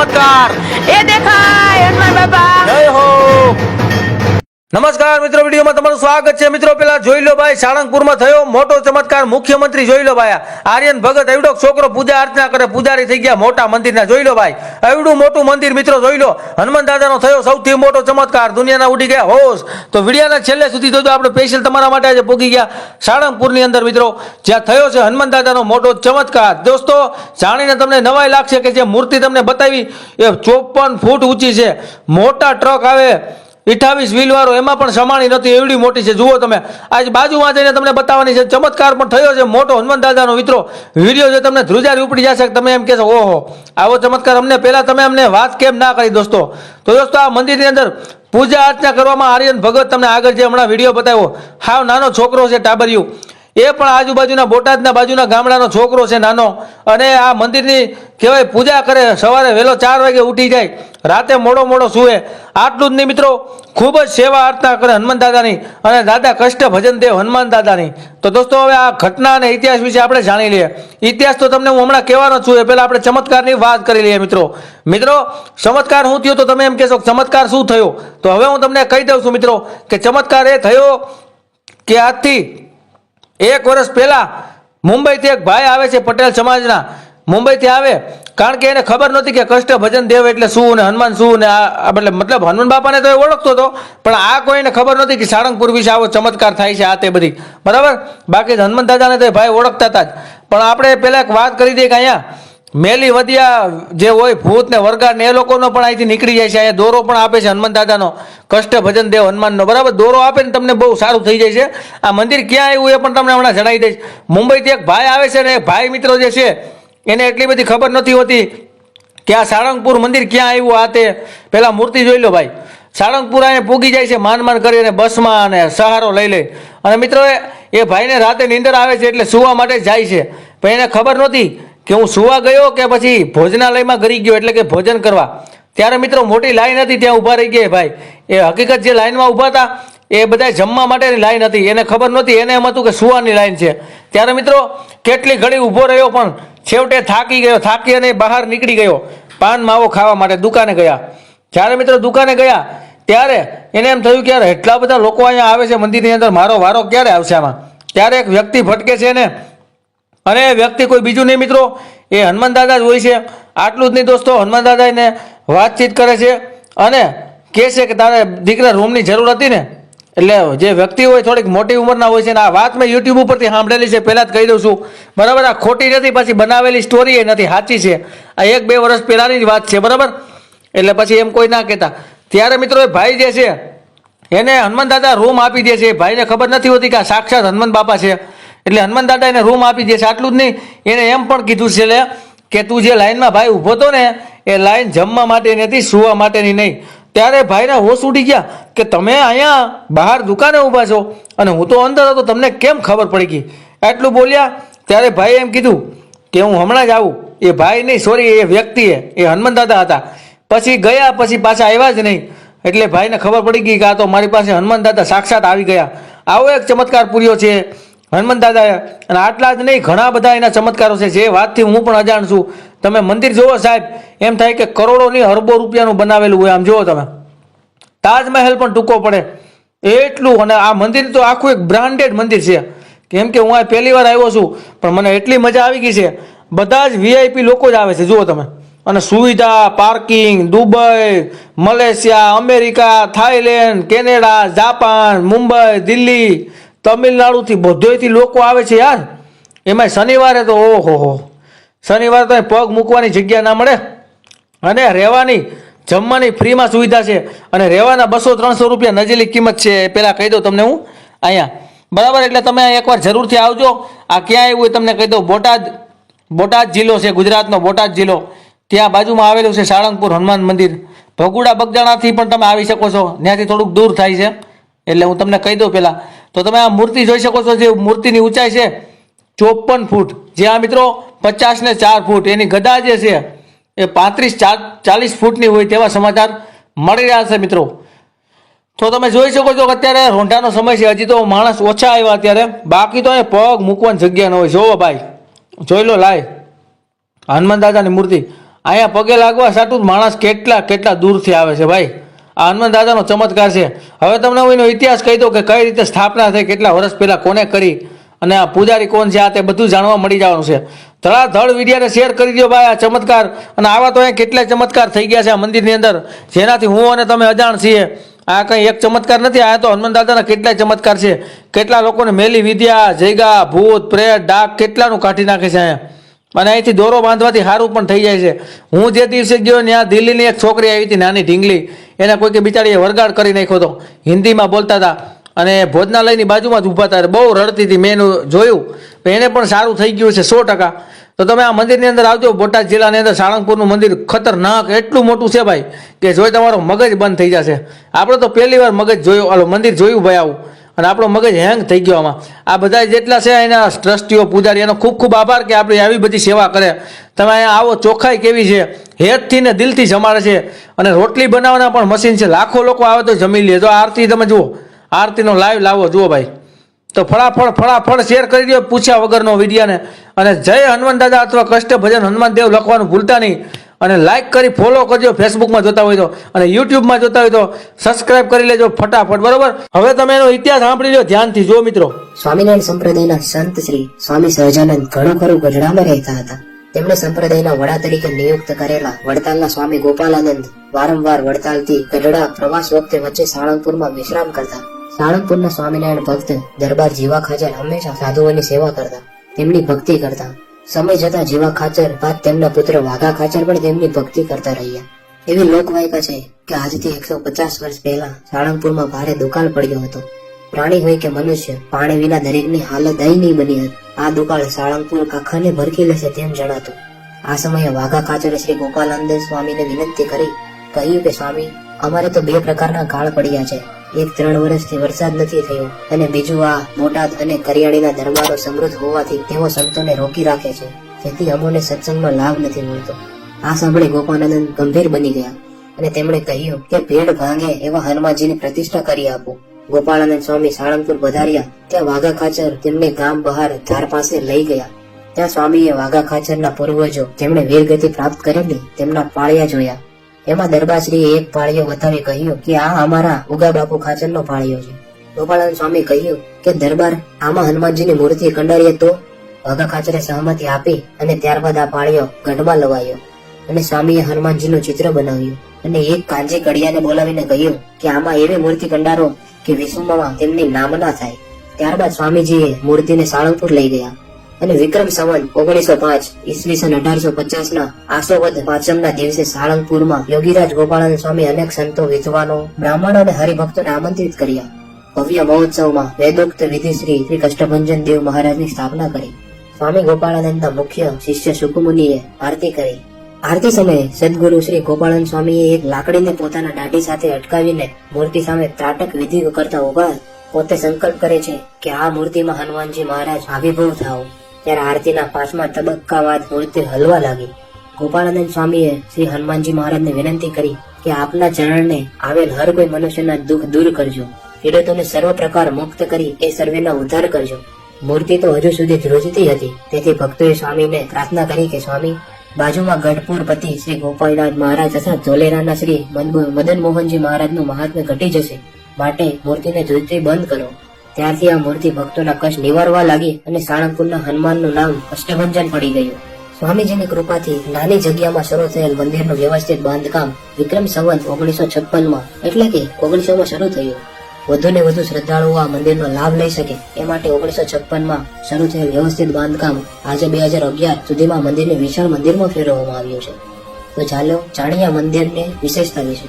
દાદાનો ચમત્કાર એ નમસ્કાર મિત્રો, વિડીયોમાં તમારું સ્વાગત છે. મિત્રો, પેલા જોઈ લો ભાઈ, સાળંગપુરમાં થયો મોટો ચમત્કાર. મુખ્યમંત્રી જોઈ લો ભાઈ આર્યન ભગત એવડો છોકરો પૂજા અર્ચના કરે, પૂજારી થઈ ગયા મોટા મંદિરના. જોઈ લો ભાઈ એવડું મોટું મંદિર, મિત્રો, જોઈ લો. હનુમાન દાદાનો થયો સૌથી મોટો ચમત્કાર. દુનિયાના ઉડી ગયા હોશ. તો વિડીયાના છેલ્લે સુધી જોજો, આપણે સ્પેશિયલ તમારા માટે આજે પૂગી ગયા. સાળંગપુરની અંદર, મિત્રો, જ્યાં થયો છે હનુમાન દાદાનો મોટો ચમત્કાર. દોસ્તો, જાણીને તમને નવાઈ લાગશે કે જે મૂર્તિ તમને બતાવી, એ ચોપન ફૂટ ઊંચી છે. મોટા ટ્રક આવે અઠાવીસ વ્હીલ વાળો એમાં પણ સમાણી નથી, એવડી મોટી છે. જુઓ તમે, આજ બાજુમાં જઈને તમને બતાવવાની છે, ચમત્કાર પણ થયો છે. મોટો હનુમાન દાદાનો મિત્રો વીડિયો જે તમને ધ્રુજારી ઉપડી જશે તમે એમ કહેશો, ઓહો, આવો ચમત્કાર અમને, પહેલા તમે અમને વાત કેમ ના કરી દોસ્તો? તો દોસ્તો, આ મંદિરની અંદર પૂજા અર્ચના કરવામાં આર્યન ભગત તમને આગળ જે હમણાં વીડિયો બતાવ્યો, હાવ નાનો છોકરો છે, ટાબરિયું. એ પણ આજુબાજુના બોટાદના બાજુના ગામડાનો છોકરો છે નાનો. અને આ મંદિરની કહેવાય પૂજા કરે, સવારે વહેલો ચાર વાગે ઉઠી જાય, રાતે મોડો મોડો સૂવે. આટલું જ નહીં મિત્રો, ખૂબ જ સેવા અર્ચના કરે હનુમાન દાદાની. અને દાદા કષ્ટ ભજન દેવ હનુમાન દાદાની. તો દોસ્તો, હવે આ ઘટના અને ઇતિહાસ વિશે આપણે જાણી લઈએ. ઇતિહાસ તો તમને હું હમણાં કહેવાનો છું, એ પહેલાં આપણે ચમત્કારની વાત કરી લઈએ મિત્રો. મિત્રો, ચમત્કાર શું થયો તો તમે એમ કહેશો ચમત્કાર શું થયો? તો હવે હું તમને કહી દઉં છું મિત્રો, કે ચમત્કાર એ થયો કે આજથી એક વર્ષ પહેલા મુંબઈથી એક ભાઈ આવે છે પટેલ સમાજના. મુંબઈથી આવે, કારણ કે એને ખબર નહોતી કે કષ્ટ ભજન દેવ એટલે શું ને હનુમાન શું ને આ એટલે મતલબ હનુમાન બાપાને તો એ ઓળખતો હતો, પણ આ કોઈને ખબર નહોતી કે સાળંગપુર વિશે આવો ચમત્કાર થાય છે આ તે બધી. બરાબર? બાકી હનુમાન દાદાને તો ભાઈ ઓળખતા હતા જ. પણ આપણે પહેલાં એક વાત કરી દઈએ કે અહીંયા મેલી વધ્યા જે હોય ભૂત ને વરગાડ ને એ લોકોનો પણ અહીંથી નીકળી જાય છે. અહીંયા દોરો પણ આપે છે હનુમાન દાદાનો. કષ્ટ ભજન દેવ હનુમાનનો. બરાબર? દોરો આપે ને તમને બહુ સારું થઈ જાય છે. આ મંદિર ક્યાં આવ્યું એ પણ તમને હમણાં જણાવી દઈશ. મુંબઈથી એક ભાઈ આવે છે ને એ ભાઈ મિત્રો જે છે, એને એટલી બધી ખબર નથી હોતી કે આ સાળંગપુર મંદિર ક્યાં આવ્યું આ તે. પહેલાં મૂર્તિ જોઈ લો ભાઈ. સાળંગપુર અહીંયા પૂગી જાય છે, માન માન કરીને બસમાં અને સહારો લઈ લે. અને મિત્રો એ ભાઈને રાતે નીંદર આવે છે એટલે સુવા માટે જાય છે. પણ એને ખબર નહોતી કે હું સુવા ગયો કે પછી ભોજનાલયમાં ગરી ગયો એટલે કે ભોજન કરવા? ત્યારે મિત્રો મોટી લાઈન હતી ત્યાં ઊભા રહી ગયા ભાઈ. એ હકીકત જે લાઈનમાં ઊભા હતા, એ બધા જમવા માટેની લાઈન હતી. એને ખબર નહોતી, એને એમ હતું કે સુવાની લાઈન છે. ત્યારે મિત્રો કેટલી ઘડી ઊભો રહ્યો પણ છેવટે થાકી ગયો, થાકી અને બહાર નીકળી ગયો. પાન માવો ખાવા માટે દુકાને ગયા. જ્યારે મિત્રો દુકાને ગયા, ત્યારે એને એમ થયું કે યાર, એટલા બધા લોકો અહીંયા આવે છે મંદિરની અંદર, મારો વારો ક્યારે આવશે આમાં? ત્યારે એક વ્યક્તિ ભટકે છે ને અને વ્યક્તિ કોઈ બીજું નહીં મિત્રો. એ હનુમાન દાદા જ હોય છે. આટલું જ નહીં દોસ્તો, હનુમાન દાદા એને વાતચીત કરે છે અને કહે છે કે તારે દીકરા રૂમની જરૂર હતી ને, એટલે જે વ્યક્તિ હોય થોડીક મોટી ઉંમરના હોય છે ને, આ વાત મેં યુટ્યુબ ઉપરથી સાંભળેલી છે, પહેલાં જ કહી દઉં છું. બરાબર, આ ખોટી નથી, પછી બનાવેલી સ્ટોરી એ નથી, સાચી છે. આ એક બે વર્ષ પહેલાંની જ વાત છે, બરાબર? એટલે પછી એમ કોઈ ના કહેતા. ત્યારે મિત્રો એ ભાઈ જે છે, એને હનુમાન દાદા રૂમ આપી દે છે. ભાઈને ખબર નથી હોતી કે આ સાક્ષાત હનુમાન બાપા છે. એટલે હનુમાન દાદા એને રૂમ આપી દે છે. આટલું જ નહીં. એને એમ પણ કીધું છે એટલે કે તું જે લાઈનમાં ભાઈ ઊભો હતો ને, એ લાઈન જમવા માટેની હતી સુવા માટેની નહીં. ત્યારે ભાઈને હોશ ઉડી ગયા કે તમે અહીંયા બહાર દુકાને ઊભા છો અને હું તો અંદર હતો, તમને કેમ ખબર પડી ગઈ? આટલું બોલ્યા ત્યારે ભાઈએ એમ કીધું કે હું હમણાં જ આવું. એ ભાઈ નહીં સોરી એ વ્યક્તિએ એ હનુમાન દાદા હતા. પછી ગયા, પછી પાછા આવ્યા જ નહીં. એટલે ભાઈને ખબર પડી ગઈ કે આ તો મારી પાસે હનુમાન દાદા સાક્ષાત આવી ગયા. આવો એક ચમત્કાર પૂર્યો છે. હનુમાન દાદાએ, અને આટલા જ નહીં, ઘણા બધા એના ચમત્કારો છે. જે વાતથી હું પણ અજાણ છું. તમે મંદિર જુઓ સાહેબ, એમ થાય કે કરોડોની અરબો રૂપિયાનું બનાવેલું હોય, આમ જુઓ તમે. તાજમહેલ પણ ટૂંકો પડે. એટલું, અને આ મંદિર તો આખું એક બ્રાન્ડેડ મંદિર છે. કેમ કે હું આ પહેલી વાર આવ્યો છું, પણ મને એટલી મજા આવી ગઈ છે. બધા જ વીઆઈપી લોકો જ આવે છે, જુઓ તમે. અને સુવિધા, parking, Dubai, Malaysia, America Thailand Canada, Japan, Mumbai, Delhi તમિલનાડુથી બધોયથી લોકો આવે છે યાર. એમાં શનિવારે તો ઓહો હો. શનિવારે તો પગ મૂકવાની જગ્યા ના મળે. અને રહેવાની, જમવાની ફ્રીમાં સુવિધા છે. અને રહેવાના બસો ત્રણસો રૂપિયા નજીલી કિંમત છે પહેલાં કહી દઉં તમને હું. અહીંયા. બરાબર? એટલે તમે એકવાર જરૂરથી આવજો. આ ક્યાં આવ્યું એ તમને કહી દઉં. બોટાદ બોટાદ જિલ્લો છે, ગુજરાતનો બોટાદ જિલ્લો. ત્યાં બાજુમાં આવેલું છે સાળંગપુર હનુમાન મંદિર. ભગુડા બગદાણાથી પણ તમે આવી શકો છો. ત્યાંથી થોડુંક દૂર થાય છે. એટલે હું તમને કહી દઉં પહેલાં. તો તમે આ મૂર્તિ જોઈ શકો છો, જે મૂર્તિની ઊંચાઈ છે ચોપન ફૂટ. જે આ મિત્રો પચાસ ને ચાર ફૂટ. એની ગદા જે છે, એ પાંત્રીસ ચાલીસ ફૂટની હોય તેવા સમાચાર મળી રહ્યા છે મિત્રો. તો તમે જોઈ શકો છો કે અત્યારે રોંઢાનો સમય છે. હજી તો માણસ ઓછા આવ્યા અત્યારે. બાકી તો એ પગ મૂકવાની જગ્યા ન હોય. જોવો ભાઈ. જોઈ લો લાય. હનુમાન દાદાની મૂર્તિ. અહીંયા પગે લાગવા સાટું માણસ કેટલા કેટલા દૂરથી આવે છે ભાઈ. આ હનુમાન દાદાનો ચમત્કાર છે. હવે તમને હું એનો ઇતિહાસ કહી દઉં કે કઈ રીતે સ્થાપના થઈ, કેટલા વર્ષ પહેલાં કોને કરી અને આ પૂજારી કોણ છે, આ તે બધું જાણવા મળી જવાનું છે. ધડાધડ વિડીયાને શેર કરી દો ભાઈ આ ચમત્કાર. અને આવા તો અહીંયા કેટલાય ચમત્કાર થઈ ગયા છે આ મંદિરની અંદર. જેનાથી હું અને તમે અજાણ છીએ. આ કંઈ એક ચમત્કાર નથી, આ તો હનુમાન દાદાના કેટલાય ચમત્કાર છે. કેટલા લોકોને મેલી વિદ્યા, જયગા, ભૂત, પ્રેત, ડાક કેટલાનું કાઢી નાખે છે અહીંયા. અને અહીંથી દોરો બાંધવાથી સારું પણ થઈ જાય છે. હું જે દિવસે ગયો ત્યાં દિલ્હીની એક છોકરી આવી હતી નાની ઢીંગલી. એને કોઈકે બિચારીએ વરગાડ કરી નાખ્યો હતો. હિન્દીમાં બોલતા હતા અને ભોજનાલયની બાજુમાં જ ઊભા હતા. બહુ રડતી હતી. મેં એનું જોયું. એને પણ સારું થઈ ગયું છે સો ટકા. તો તમે આ મંદિરની અંદર આવજો. બોટાદ જિલ્લાની અંદર સાળંગપુરનું મંદિર ખતરનાક એટલું મોટું છે ભાઈ કે જોઈ તમારો મગજ બંધ થઈ જશે. આપણે તો પહેલી વાર મગજ જોયું. હાલો, મંદિર જોયું ભાઈ આવું. અને આપણો મગજ હેંગ થઈ ગયો આમાં. આ બધા જેટલા છે એના ટ્રસ્ટીઓ પૂજારી, એનો ખૂબ ખૂબ આભાર કે આપણે આવી બધી સેવા કરે. તમે અહીંયા આવો, ચોખ્ખાઈ કેવી છે? હેતથી ને દિલથી જમાડે છે. અને રોટલી બનાવવાના પણ મશીન છે. લાખો લોકો આવે તો જમી લે. તો આરતી તમે જુઓ. આરતીનો લાઈવ લાવો, જુઓ ભાઈ. તો ફળાફળ ફળાફળ શેર કરી દો પૂછ્યા વગરનો વિડીયાને. અને જય હનુમાન દાદા અથવા કષ્ટ ભજન હનુમાન દેવ લખવાનું ભૂલતા નહીં. અને લાઇક કરી ફોલો કરજો ફેસબુકમાં જોતા હોય તો. અને યુટ્યુબમાં જોતા હોય તો સબસ્ક્રાઇબ કરી લેજો ફટાફટ, બરોબર? હવે તમે એનો ઇતિહાસ સાંભળી લો ધ્યાનથી, જો મિત્રો. સ્વામિનારાયણ સંપ્રદાયના સંત શ્રી સ્વામી સહજાનંદ ઘણું ખરું ગઢડામાં રહેતા હતા. તેમણે સંપ્રદાયના વડા તરીકે નિયુક્ત કરેલા વડતાલના સ્વામી ગોપાલાનંદ વારંવાર વડતાલથી ગઢડા પ્રવાસ વખતે વચ્ચે સાળંગપુરમાં વિશ્રામ કરતા. સાળંગપુરના સ્વામિનારાયણ ભક્ત દરબાર જીવા ખાચર હંમેશા સાધુઓની સેવા કરતા. તેમની ભક્તિ કરતા. સમય જતા જીવા ખાચર બાદ તેમના પુત્ર વાઘા ખાચર પણ તેમની ભક્તિ કરતા રહ્યા. એવી લોકવાયકા છે કે આજથી એકસો પચાસ વર્ષ પહેલા સાળંગપુરમાં ભારે દુકાળ પડ્યો હતો. પ્રાણી હોય કે મનુષ્ય, પાણી વિના દરેકની હાલત દયનીય બની હતી. આ દુકાળ સાળંગપુર કાખાને ભરખી લેશે તેમ જણાતું. આ સમયે વાઘા ખાચરે શ્રી ગોપાલાનંદ સ્વામીને વિનંતી કરી, કહ્યું કે સ્વામી, અમારે તો બે પ્રકારના કાળ પડ્યા છે. એક ત્રણ વર્ષથી વરસાદ નથી થયો અને બીજું આ બોટાદ અને કરિયાળીના દરબારો સમૃદ્ધ હોવાથી તેઓ સંતોને રોકી રાખે છે. જેથી અમોને સત્સંગમાં લાભ નથી મળતો. આ સાંભળી ગોપાલાનંદ ગંભીર બની ગયા અને તેમણે કહ્યું કે ભેડ ભાંગે એવા હનુમાનજીની પ્રતિષ્ઠા કરી આપો. ગોપાળાનંદ સ્વામી સાળંગપુર વધાર્યા ત્યાં વાઘા ખાચર તેમને ગામ બહાર ધાર પાસે લઈ ગયા. ત્યાં સ્વામીએ વાઘા ખાચરના પૂર્વજો જેમણે વીરગતિ પ્રાપ્ત કરેલી તેમના પાળિયા જોયા. એમાં દરબારશ્રીએ એક પાળીઓ બતાવી કહ્યું કે આ અમારા ઉગા બાપુ ખાચરનો પાળિયો છે. ગોપાળાનંદ સ્વામી કહ્યું કે દરબાર આમાં હનુમાનજીની મૂર્તિ કંડારીએ તો વાઘા ખાચરે સહમતિ આપી અને ત્યારબાદ આ પાળિયો ગઢમાં લવાયો. અને સ્વામીએ હનુમાનજીનું ચિત્ર બનાવ્યું. અને એક કાંજી કડિયાને બોલાવીને કહ્યું કે આમાં એવી મૂર્તિ કંડારો કે વિશ્વમાં તેમની નામ ના થાય. ત્યારબાદ સ્વામીજીએ મૂર્તિને સાળંગપુર લઈ ગયા. અને વિક્રમ સંવત ઓગણીસો પાંચ ઈસવીસન અઢારસો પચાસ ના આસોવદ પાંચમના દિવસે સાળંગપુરમાં યોગીરાજ ગોપાળાનંદ સ્વામી અનેક સંતો, વિદ્વાનો, બ્રાહ્મણો અને હરિભક્તોને આમંત્રિત કર્યા. ભવ્ય મહોત્સવમાં વેદોક્ત વિધિ શ્રી શ્રી કષ્ટભંજન દેવ મહારાજની સ્થાપના કરી. સ્વામી ગોપાળાનંદના મુખ્ય શિષ્ય સુકુમુનિએ આરતી કરી. આરતી સમયે સદગુરુ શ્રી ગોપાળાનંદ સ્વામીએ એક લાકડીને પોતાના દાઢી સાથે અટકાવીને મૂર્તિ સામે ત્રાટક વિધિ કરતા ઊભા પોતે સંકલ્પ કરે છે કે આ મૂર્તિમાં હનુમાનજી મહારાજ આવિર્ભવ થાઓ. ત્યારે આરતીના પાંચમા તબક્કા બાદ મૂર્તિ હલવા લાગી. ગોપાળાનંદ સ્વામીએ શ્રી હનુમાનજી મહારાજને વિનંતી કરી કે આપના ચરણને આવેલ હર કોઈ મનુષ્યના દુઃખ દૂર કરજો. પીડિતોને સર્વ પ્રકાર મુક્ત કરી એ સર્વેનો ઉદ્ધાર કરજો. મૂર્તિ તો હજુ સુધી ધ્રુજતી હતી. તેથી ભક્તોએ સ્વામીને પ્રાર્થના કરી કે સ્વામી, બાજુમાં ગઢપુર પતિ શ્રી ગોપાલનાથ મહારાજ તથા ધોલેરાના શ્રી મદન મોહનજી મહારાજનું મહાત્મ્ય ઘટી જશે. માટે મૂર્તિને ધ્રુજતી બંધ કરો. ત્યારથી આ મૂર્તિ ભક્તોના કષ્ટ નિવારવા લાગી અને સાળંગપુરના હનુમાનનું નામ અષ્ટભંજન પડી ગયું. સ્વામીજીની કૃપાથી નાની જગ્યામાં શરૂ થયેલ મંદિરનું વ્યવસ્થિત બાંધકામ વિક્રમ સંવત ઓગણીસો છપ્પનમાં એટલે કે ઓગણીસો માં શરૂ થયું. વધુ ને વધુ શ્રદ્ધાળુઓ આ મંદિરનો લાભ લઈ શકે એ માટે ઓગણીસો છપ્પનમાં શરૂ થયેલ વ્યવસ્થિત બાંધકામ આજે બે હજાર અગિયાર સુધીમાં મંદિરને વિશાળ મંદિરમાં ફેરવવામાં આવ્યું છે. તો ચાલો જાણીએ મંદિરને વિશેષતા વિશે.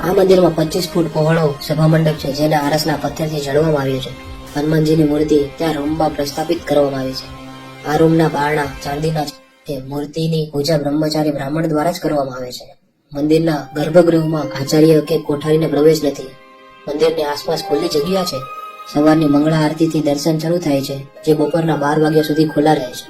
આ મંદિરમાં પચીસ ફૂટ પહોળો સભા મંડપ છે, જેને આરસના પથ્થરથી જડવામાં આવ્યું છે. હનુમાનજીની મૂર્તિ ત્યાં રૂમમાં પ્રસ્થાપિત કરવામાં આવી છે. આ રૂમના બારણા ચાંદીના છે. મૂર્તિની પૂજા બ્રહ્મચારી બ્રાહ્મણ દ્વારા જ કરવામાં આવે છે. મંદિરના ગર્ભગૃહમાં આચાર્ય કે કોઠારીને પ્રવેશ નથી. મંદિરની આસપાસ ખુલ્લી જગ્યા છે. સવારની મંગળા આરતીથી દર્શન શરૂ થાય છે, જે બપોરના બાર વાગ્યા સુધી ખુલ્લા રહે છે.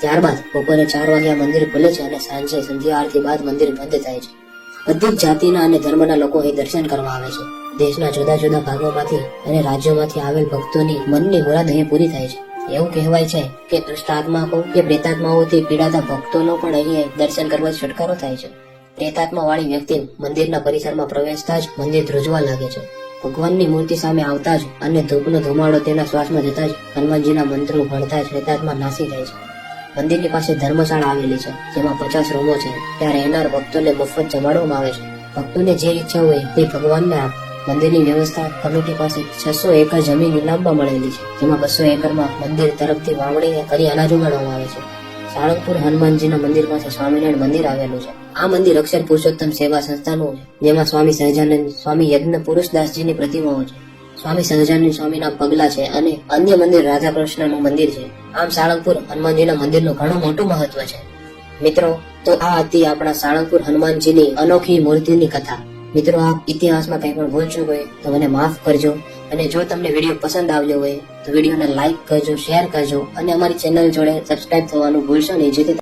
ત્યારબાદ બપોરે ચાર વાગ્યા મંદિર ખુલે છે અને સાંજે સંધ્યા આરતી બાદ મંદિર બંધ થાય છે. જ જાતિના અને ધર્મના લોકો અહીં દર્શન કરવા આવે છે. દેશના જુદા જુદા ભાગોમાંથી અને રાજ્યોમાંથી આવેલ ભક્તોની મનની મુરાદ અહીં પૂરી થાય છે. એવું કહેવાય છે કે દુષ્ટાત્માઓ કે પ્રેતાત્માઓથી પીડાતા ભક્તોનો પણ અહીં દર્શન કરવા છુટકારો થાય છે. પ્રેતાત્મા વાળી વ્યક્તિ મંદિરના પરિસરમાં પ્રવેશતા જ મંદિર ધ્રુજવા લાગે છે. ભગવાનની મૂર્તિ સામે આવતા જ અને ધૂપનો ધુમાડો તેના શ્વાસમાં જતા જ હનુમાનજીના મંત્રો ભણતા જ પ્રેતાત્મા નાસી જાય છે. મંદિરની પાસે ધર્મશાળા આવેલી છે, જેમાં પચાસ રૂમો છે. ત્યાં રહેનાર ભક્તોને મફત જમાડવામાં આવે છે. ભક્તોને જે ઈચ્છા હોય તે ભગવાનને આપ. મંદિરની વ્યવસ્થા કમિટી પાસે છસો એકર જમીન ઇનામમાં મળેલી છે, જેમાં બસો એકરમાં મંદિર તરફથી વાવણી કરી અનાજ ઉગાડવામાં આવે છે. સાળંગપુર હનુમાનજીના મંદિર પાસે સ્વામિનારાયણ મંદિર આવેલું છે. આ મંદિર અક્ષર પુરુષોત્તમ સેવા સંસ્થાનું છે, જેમાં સ્વામી સહજાનંદ, સ્વામી યજ્ઞ પુરુષદાસજીની પ્રતિમાઓ છે. સ્વામી સહજાનંદ સ્વામીના પગલા છે અને અન્ય મંદિર રાધા કૃષ્ણનું મંદિર છે. આમ સાળંગપુર હનુમાનજીના મંદિરનું ઘણું મોટું મહત્વ છે. મિત્રો, તો આ હતી આપણા સાળંગપુર હનુમાનજીની અનોખી મૂર્તિની કથા. મિત્રો, આપ ઇતિહાસમાં કંઈ પણ ભૂલચૂક હોય તો મને માફ કરજો. અને જો તમને વીડિયો પસંદ આવ્યો હોય, તો વિડીયોને લાઈક કરજો, શેર કરજો, અને અમારી ચેનલ જોડે સબસ્ક્રાઇબ થવાનું ભૂલશો નહીં, જેથી